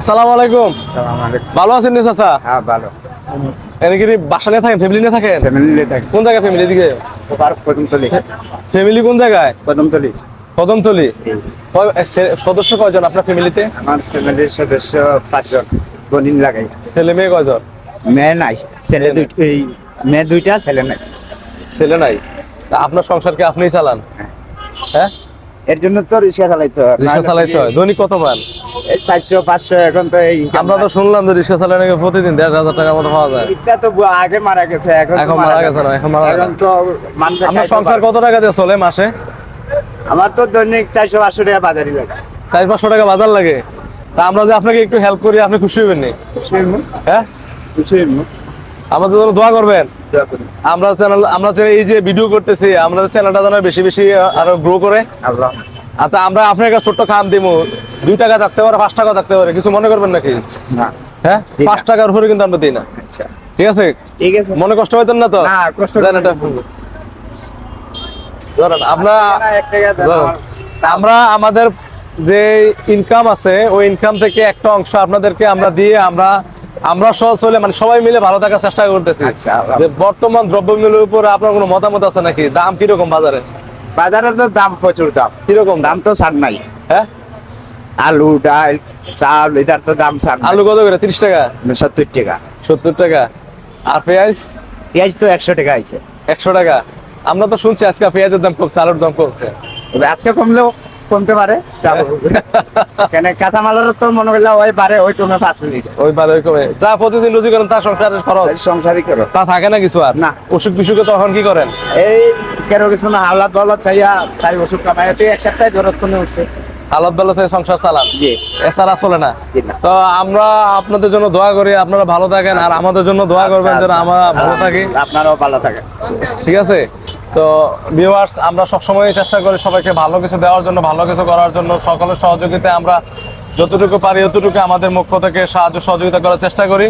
আসসালামু আলাইকুম। ভালো আছেন নি চাচা? হ্যাঁ ভালো। এনে কি বাসা নিয়ে থাকেন? ফ্যামিলি নিয়ে থাকেন? ফ্যামিলি নিয়ে থাকি। কোন জায়গায় ফ্যামিলি দিকে কদমতলি ফ্যামিলি কোন জায়গায়? কদমতলি কদমতলি সদস্য কয়জন আপনার ফ্যামিলিতে আমার ফ্যামিলির সদস্য পাঁচজন গণিন লাগাই। ছেলে মেয়ে কয়জন? মেয়ে নাই ছেলে দুই এই মেয়ে দুইটা ছেলে নাই। ছেলে নাই। আপনার সংসারকে আপনিই চালান? হ্যাঁ। এর জন্য তো রিক্সা চালাইতে হয়। রিক্সা চালাইতে হয়। দৈনিক কত পান চারশো পাঁচশো এখন তো এই আমরা তো শুনলাম যে রিক্সা চালানো প্রতিদিন দেড় হাজার টাকা মতো পাওয়া যায়। এটা তো আগে মারা গেছে এখন এখন মারা গেছে। না, এখন মারা এখন তো মানুষ আপনার সংসার কত টাকা দিয়ে চলে মাসে? আমার তো দৈনিক চারশো পাঁচশো টাকা বাজারই লাগে। চার পাঁচশো টাকা বাজার লাগে। তা আমরা যে আপনাকে একটু হেল্প করি আপনি খুশি হবেন নি? হ্যাঁ। আমাদের জন্য দোয়া করবেন। আমরা চ্যানেল আমরা এই যে ভিডিও করতেছি আমরা চ্যানেলটা যেন বেশি বেশি আরও গ্রো করে। আল্লাহ। আচ্ছা আমরা আপনার একটা ছোট্ট খাম দিব দুই টাকা থাকতে পারে পাঁচ টাকা থাকতে পারে কিছু মনে করবেন নাকি? না। হ্যাঁ? পাঁচ টাকার উপরে কিন্তু আমরা দিই না। আচ্ছা। ঠিক আছে? ঠিক আছে। মনে কষ্ট হইতেন না তো? না, কষ্ট দেন এটা। ধরেন আমরা আমার। আমাদের যে ইনকাম আছে ওই ইনকাম থেকে একটা অংশ আপনাদেরকে আমরা দিয়ে আমরা আমরা সহ চলে মানে সবাই মিলে ভালো থাকার চেষ্টা করতেছি। আচ্ছা, যে বর্তমান দ্রব্য দ্রব্যমূল্যের উপর আপনার কোনো মতামত আছে নাকি? দাম কীরকম বাজারে? বাজারের তো দাম প্রচুর দাম। কীরকম? দাম তো সার নাই। হ্যাঁ? আলু ডাল চাল এটার তো দাম সার আলু কত করে? তিরিশ টাকা? সত্তর টাকা। সত্তর টাকা। আর পেঁয়াজ? পেঁয়াজ তো একশো টাকা আছে একশো টাকা। আমরা তো শুনছি আজকে পেঁয়াজের দাম খুব চালের দাম কমছে। আজকে কমলেও কমতে পারে যাব। কেন কাঁচামালের তো মনে করলে ওই বারে ওই কমে পাঁচ মিনিট। ওই ওই কমে। যা প্রতিদিন রুজি করেন তার সংসারের খরচ? সংসারই করো তা থাকে না কিছু আর? না। অসুখ বিসুখে তখন কি করেন? এই কেন কিছু না হাওলাত বলত চাইয়া তাই তুই এক সপ্তাহে তো উঠছে। হালত বেলাতে সংসার চালান? এছাড়া চলে না? তো আমরা আপনাদের জন্য দোয়া করি আপনারা ভালো থাকেন আর আমাদের জন্য দোয়া করবেন যেন আচ্ছা, আমরা ভালো আচ্ছা। থাকি। আপনারাও ভালো থাকেন। ঠিক আছে? তো ভিউয়ার্স আমরা সবসময় চেষ্টা করি সবাইকে ভালো কিছু দেওয়ার জন্য, ভালো কিছু করার জন্য। সকলের সহযোগিতায় আমরা যতটুকু পারি ততটুকু আমাদের পক্ষ থেকে সাহায্য, সহযোগিতা করার চেষ্টা করি।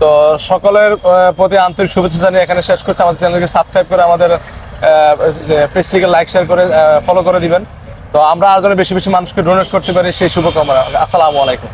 তো সকলের প্রতি আন্তরিক শুভেচ্ছা জানিয়ে এখানে শেষ করছি। আমাদের চ্যানেলকে সাবস্ক্রাইব করে আমাদের পেজটিকে লাইক শেয়ার করে ফলো করে দিবেন। তো আমরা আর যেন বেশি বেশি মানুষকে ডোনেট করতে পারি, সেই শুভকামনা। আসসালামু আলাইকুম।